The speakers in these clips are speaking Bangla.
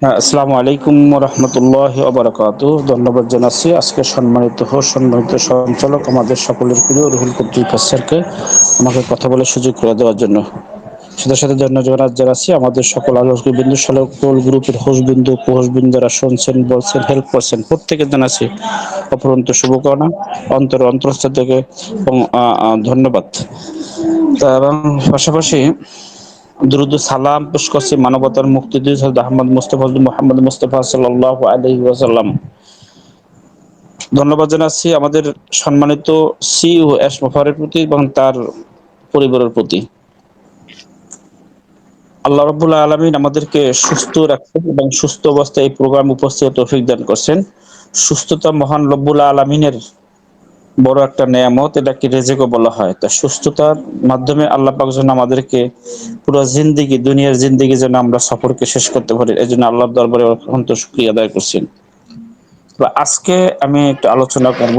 হ্যাঁ ধন্যবাদ আমাদের ধন্যবাদ সকল বিন্দু সকল গ্রুপের শুনছেন বলছেন হেল্প করছেন জানাচ্ছি অপরন্ত শুভকামনা, অন্তর অন্তরস্থ থেকে ধন্যবাদ। এবং পাশাপাশি সালাম পেশ করছি মানবতার আহমদ মুস্তফা মোহাম্মদ মুস্তফা সাল্লাহ আলহি ওয়াসাল্লাম। ধন্যবাদ জানাচ্ছি আমাদের সম্মানিত সিইও এস মুফারের প্রতি এবং তার পরিবারের প্রতি। আল্লাহ রবুল্লাহ আলমিন আমাদেরকে সুস্থ রাখছেন এবং সুস্থ অবস্থায় এই প্রোগ্রাম উপস্থিত তৌফিক দান করছেন। সুস্থতা মহান রব্বুল্লাহ আলমিনের বড় একটা নেয়ামত এটাকে রেজেকও বলা হয়? তা সুস্থতার মাধ্যমে আল্লাহ পাক যেন আমাদেরকে পুরো জিন্দিগি, দুনিয়ার জিন্দিগি যেন আমরা সফরকে শেষ করতে পারি এই জন্য আল্লাহ দরবারে অত্যন্ত শুক্রিয়া আদায় করছেন আজকে আমি একটু আলোচনা করব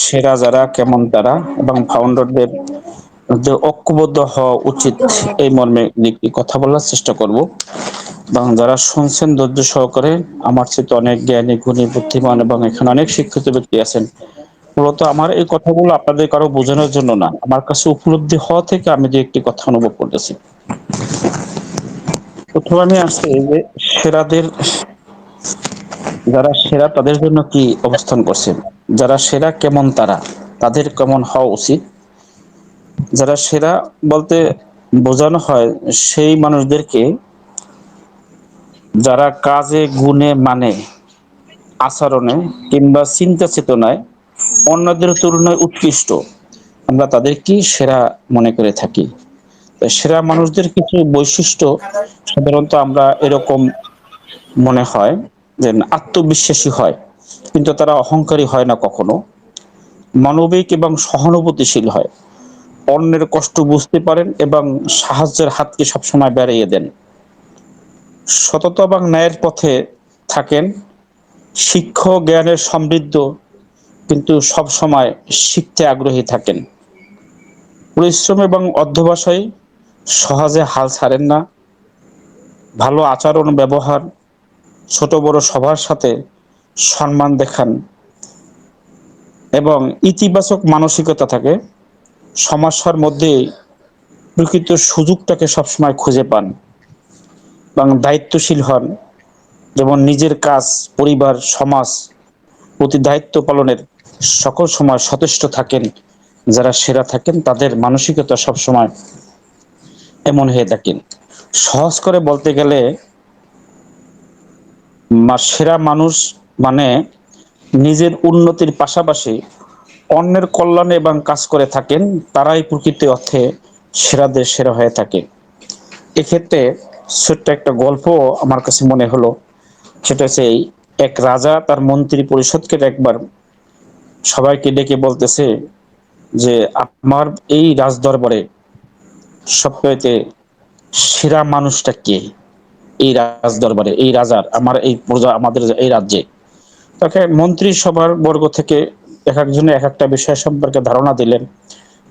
সেরা যারা, কেমন তারা, এবং ফাউন্ডারদের যে ঐক্যবদ্ধ হওয়া উচিত এই মর্মে কথা বলার চেষ্টা করব। এবং যারা শুনছেন ধৈর্য সহকারে, আমার চেয়ে অনেক জ্ঞানী, গুণী, বুদ্ধিমান, এবং এখানে অনেক শিক্ষিত ব্যক্তি আছেন মূলত আমার এই কথাগুলো আপনাদের কারও বোঝানোর জন্য না। আমার কাছে উপলব্ধি হওয়া থেকে আমি যে একটি কথা অনুভব করতেছি। প্রথমে আমি আসছি যে সেরাদের, যারা সেরা তাদের জন্য কি অবস্থান করছেন যারা সেরা কেমন তারা? তাদের কেমন হওয়া উচিত? যারা সেরা বলতে বোঝানো হয় সেই মানুষদেরকে যারা কাজে, গুণে মানে আচরণে কিংবা চিন্তা চেতনায় অন্যদের তুলনায় উৎকৃষ্ট। আমরা তাদের কি সেরা মনে করে থাকি? সেরা মানুষদের কিছু বৈশিষ্ট্য সাধারণত আমরা এরকম মনে হয় যে আত্মবিশ্বাসী হয়, কিন্তু তারা অহংকারী হয় না কখনো। মানবিক এবং সহানুভূতিশীল হয়। অন্যের কষ্ট বুঝতে পারেন এবং সাহায্যের হাতকে সবসময় বেড়িয়ে দেন। সততা এবং ন্যায়ের পথে থাকেন। শিক্ষক জ্ঞানের সমৃদ্ধ কিন্তু সব সময় শিখতে আগ্রহী থাকেন। পরিশ্রম এবং অধ্যবসায় সহজে হাল ছাড়েন না। ভালো আচরণ, ব্যবহার, ছোট বড় সবার সাথে সম্মান দেখান এবং ইতিবাচক মানসিকতা থাকে। সমস্যার মধ্যে প্রকৃত সুযোগটাকে সবসময় খুঁজে পান এবং দায়িত্বশীল হন। যেমন নিজের কাজ, পরিবার, সমাজ প্রতি দায়িত্ব পালনের সকল সময় সচেষ্ট থাকেন, যারা সেরা থাকেন, তাদের মানসিকতা সবসময় এমন হয়ে থাকেন সহজ করে বলতে গেলে সেরা মানুষ মানে নিজের উন্নতির পাশাপাশি অন্যের কল্যাণে এবং কাজ করে থাকেন, তারাই প্রকৃত অর্থে সেরাদের সেরা হয়ে থাকে। এক্ষেত্রে ছোট্ট একটা গল্প আমার কাছে মনে হলো। সেটা হচ্ছে এক রাজা তার মন্ত্রী পরিষদকে একবার সবাইকে ডেকে বলতেছে যে আমার এই রাজ দরবারে সবচাইতে সেরা মানুষটা কে? এই রাজ দরবারে এই রাজার, আমার এই প্রজা, আমাদের এই রাজ্যে। তাকে মন্ত্রী সভার বর্গ থেকে এক একজনে এক একটা বিষয় সম্পর্কে ধারণা দিলেন।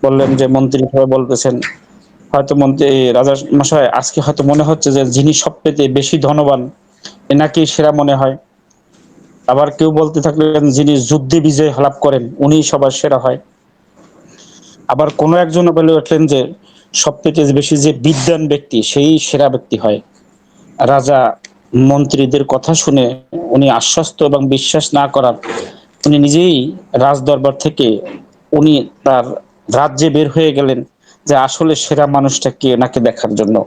বললেন যে মন্ত্রী সবাই বলতেছেন, হয়তো মন্ত্রী রাজা মশাই, আজকে হয়তো মনে হচ্ছে যে যিনি সবচেয়ে বেশি ধনবান এনাকে সেরা মনে হয়। আবার কেউ বলতে থাকলেন যিনি যুদ্ধে বিজয় লাভ করেন উনি সবার সেরা হয়। আবার কোনো একজন বলে উঠলেন যে, সবথেকে বেশি যে বিদ্যান ব্যক্তি, সেই সেরা ব্যক্তি হয়। রাজা মন্ত্রীদের কথা শুনে উনি আশ্বস্ত এবং বিশ্বাস না করার উনি নিজেই রাজদরবার থেকে উনি তার রাজ্যে বের হয়ে গেলেন যে, আসলে সেরা মানুষটা কে নাকে দেখার জন্য।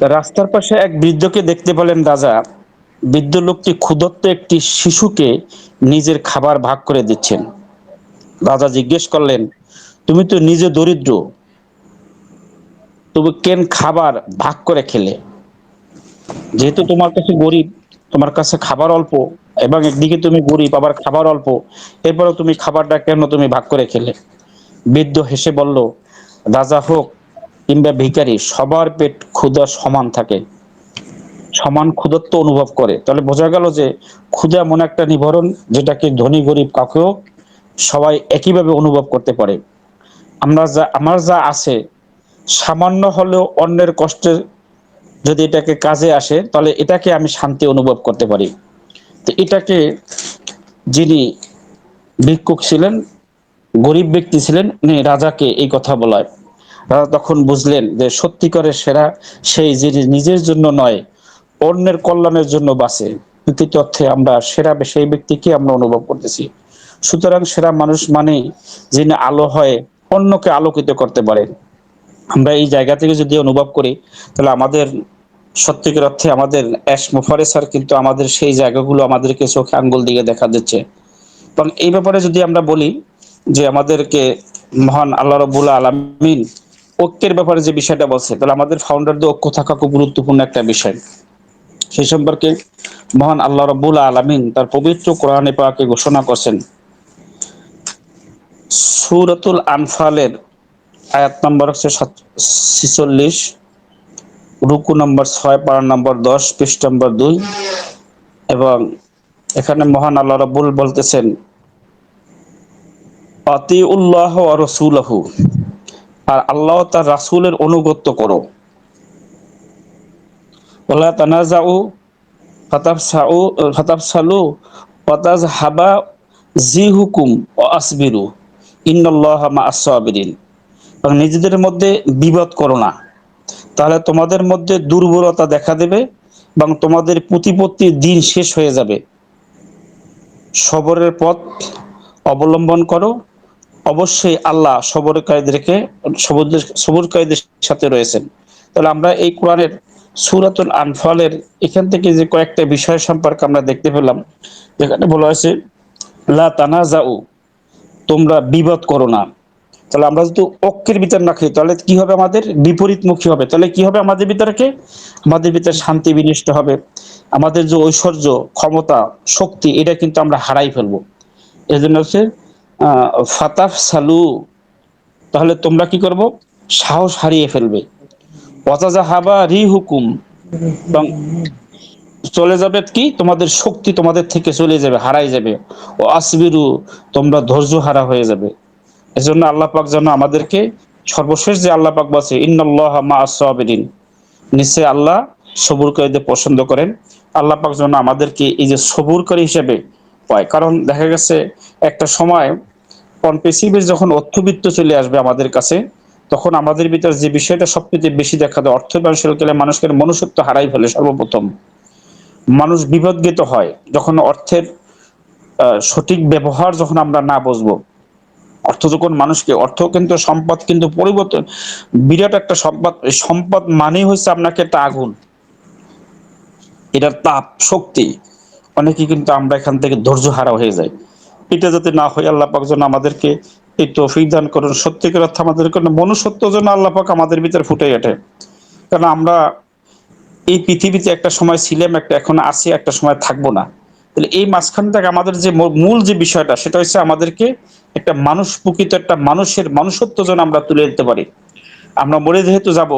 রাস্তার পাশে এক বৃদ্ধকে দেখতে পেলেন রাজা। বৃদ্ধ লোকটি ক্ষুদত্ত একটি শিশুকে নিজের খাবার ভাগ করে দিচ্ছেন। রাজা জিজ্ঞেস করলেন, তুমি তো নিজে দরিদ্র তুমি কেন খাবার ভাগ করে খেলে? যেহেতু তোমার কাছে গরিব, তোমার কাছে খাবার অল্প, এবং একদিকে তুমি গরিব, আবার খাবার অল্প, এরপরেও তুমি খাবারটা কেন তুমি ভাগ করে খেলে? বৃদ্ধ হেসে বলল, রাজা হোক কিংবা ভিকারি সবার পেট ক্ষুধা সমান থাকে। সমান ক্ষুধত্ব অনুভব করে। তাহলে বোঝা গেল যে ক্ষুধা এমন একটা নিবারণ যেটাকে ধনী গরিব কাউকেও সবাই একইভাবে অনুভব করতে পারে। আমরা যা, আমার যা আছে, সামান্য হলেও অন্যের কষ্টের যদি এটাকে কাজে আসে, তাহলে এটাকে আমি শান্তি অনুভব করতে পারি। তো এটাকে যিনি ভিক্ষুক ছিলেন, গরিব ব্যক্তি ছিলেন, উনি রাজাকে এই কথা বলায়। রাজা তখন বুঝলেন যে সত্যিকারের সেরা সেই যিনি নিজের জন্য নয় অন্যের কল্যাণের জন্য বাঁচে। প্রকৃত অর্থে আমরা সেরা সেই ব্যক্তিকে আমরা অনুভব করতেছি। সুতরাং সেরা মানুষ মানে যিনি আলো হয় অন্যকে আলোকিত করতে পারে। আমরা এই জায়গা থেকে যদি অনুভব করি, তাহলে আমাদের সত্যিকার অর্থে আমাদের অ্যাশ মুফারে স্যার কিন্তু আমাদের সেই জায়গাগুলো আমাদেরকে চোখে আঙ্গুল দিয়ে দেখা দিচ্ছে। এবং এই ব্যাপারে যদি আমরা বলি যে আমাদেরকে মহান আল্লাহ রবুল আলমিন ঐক্যের ব্যাপারে যে বিষয়টা বলছে, তাহলে আমাদের ফাউন্ডারদের ঐক্য থাকা খুব গুরুত্বপূর্ণ একটা বিষয়। সেই সম্পর্কে মহান আল্লাহ রবুল আলমিন তার পবিত্র কোরআনে পাকে ঘোষণা করছেন। সুরতুল আনফালের আয়াত নম্বর হচ্ছে ছিচল্লিশ, রুকু নম্বর ছয় পাড়া নম্বর দশ, পৃষ্ঠ নম্বর দুই এবং এখানে মহান আল্লাহ রবুল বলতেছেন অতি উল্লাহ আর রসুলহু আর আল্লাহ তার রাসুলের অনুগত্য করো। ওলা তানাজাউ ফাতাবসাউ ফাতাবসালু ওয়াতাজ হাবা জি হুকুম ও আসবিরু। ইন্নআল্লাহ মা আসবিরিন এবং নিজেদের মধ্যে বিবাদ করো না। তাহলে তোমাদের মধ্যে দুর্বলতা দেখা দেবে এবং তোমাদের প্রতিপত্তির দিন শেষ হয়ে যাবে। সবরের পথ অবলম্বন করো। অবশ্যই আল্লাহ সবরকারীদেরকে, সবরকারীদের সাথে রয়েছেন। তাহলে আমরা এই কোরআনের সুরাতুল আনফলের এখান থেকে যে কয়েকটা বিষয় সম্পর্কে আমরা দেখতে পেলাম, যেখানে বলা হয়েছে, লা তানাজাউ তোমরা বিবাদ করো না। তাহলে আমরা যদি ঐক্যের ভিতর না খাই তাহলে কি হবে আমাদের? বিপরীতমুখী হবে। তাহলে কি হবে আমাদের ভিতরে আমাদের ভিতরে শান্তি বিনিষ্ট হবে। আমাদের যে ঐশ্বর্য, ক্ষমতা, শক্তি, এটা কিন্তু আমরা হারাই ফেলব। এই জন্য হচ্ছে ফাতাফ সালু তাহলে তোমরা কি করব? সাহস হারিয়ে ফেলবে। অতাজা হাবা রি হুকুম এবং চলে যাবে কি? তোমাদের শক্তি তোমাদের থেকে চলে যাবে, হারাই যাবে। ও আসবিরু, তোমরা ধৈর্য হারা হয়ে যাবে। এজন্য আল্লাহ পাক যেন আমাদেরকে সর্বশেষ যে আল্লাহ পাক বলছে, ইন্নাল্লাহ মা আসাবিরিন নিশ্চয় আল্লাহ সবুরকারীদের পছন্দ করেন। আল্লাহ পাক যেন আমাদেরকে এই যে সবুরকারী হিসেবে পায়। কারণ দেখা গেছে, একটা সময় পৃথিবীর যখন অর্থবিত্ত চলে আসবে আমাদের কাছে তখন আমাদের ভিতরে যে বিষয়টা সবচেয়ে বেশি দেখা দেয়, অর্থ ব্যবসায়ী গেলে মানুষকে মনুষ্যত্ব হারাই ফেলে সর্বপ্রথম। মানুষ বিপদগিত হয় যখন অর্থের সঠিক ব্যবহার যখন আমরা না বুঝব। অর্থ যখন মানুষকে, অর্থ কিন্তু সম্পদ কিন্তু পরিবর্তন, বিরাট একটা সম্পদ সম্পদ মানেই হচ্ছে আপনাকে একটা আগুন। এটার তাপ, শক্তি অনেকে কিন্তু আমরা এখান থেকে ধৈর্য হারা হয়ে যায়। এটা যাতে না হয়, আল্লাহ পাক যেন আমাদেরকে এই তৌফিক দান করুন। সত্যিকার অর্থে আমাদের মনুষ্যত্ব যেন আল্লাহ পাক আমাদের ভিতরে ফুটে ওঠে। কারণ আমরা এই পৃথিবীতে একটা সময় ছিলাম, একটা এখন আসি একটা সময় থাকব না। তাহলে এই মাঝখান থেকে আমাদের যে মূল যে বিষয়টা, সেটা হচ্ছে আমাদেরকে একটা মানুষ প্রকৃত, একটা মানুষের মানুষত্ব যেন আমরা তুলে দিতে পারি। আমরা মরে যেহেতু যাব,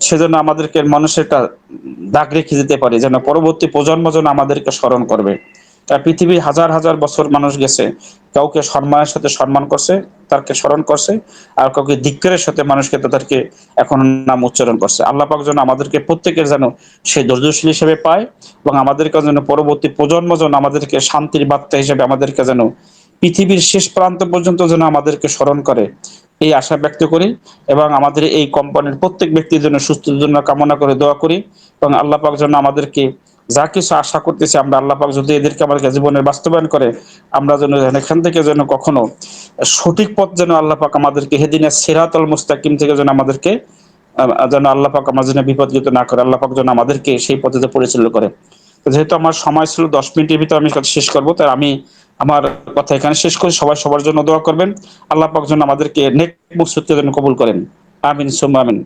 সেজন্য আমাদেরকে মানুষের একটা দাগ রেখে দিতে পারি, যেন পরবর্তী প্রজন্ম যেন আমাদেরকে স্মরণ করবে। তার পৃথিবী হাজার হাজার বছর মানুষ গেছে, কাউকে সম্মানের সাথে সম্মান করছে, তারকে স্মরণ করছে, আর কাউকে ধিক্কারের সাথে মানুষকে তাদেরকে এখন নাম উচ্চারণ করছে। আল্লাহ পাক যেন আমাদেরকে প্রত্যেকের যেন সেই ধৈর্যশীল হিসেবে পায় এবং আমাদেরকে যেন পরবর্তী প্রজন্ম যেন আমাদেরকে শান্তির বার্তা হিসেবে আমাদেরকে যেন পৃথিবীর শেষ প্রান্ত পর্যন্ত যেন আমাদেরকে স্মরণ করে। এই আশা ব্যক্ত করি এবং আমাদের এই কোম্পানির প্রত্যেক ব্যক্তির জন্য সুস্থতার জন্য কামনা করে দোয়া করি এবং আল্লাহ পাক যেন আমাদেরকে যা কিছু আশা করতেছি আমরা আল্লাহ পাক যদি এদেরকে আমাদের জীবনে বাস্তবায়ন করে, আমরা যেন এখান থেকে যেন কখনো সঠিক পথ যেন আল্লাহ পাক আমাদেরকে হেদিনের সেরাতল মুস্তাকিম থেকে যেন আমাদেরকে যেন আল্লাহ পাক আমার জন্য বিপদগত না করে, আল্লাহ পাক যেন আমাদেরকে সেই পথে পরিচালিত করে। যেহেতু আমার সময় ছিল দশ মিনিটের ভিতরে আমি শেষ করব তাই আমি আমার কথা এখানে শেষ করি। সবাই সবার জন্য দোয়া করবেন। আল্লাহ পাক যেন আমাদেরকে নেক সত্যি যেন কবুল করেন। আমিন সুম আমিন।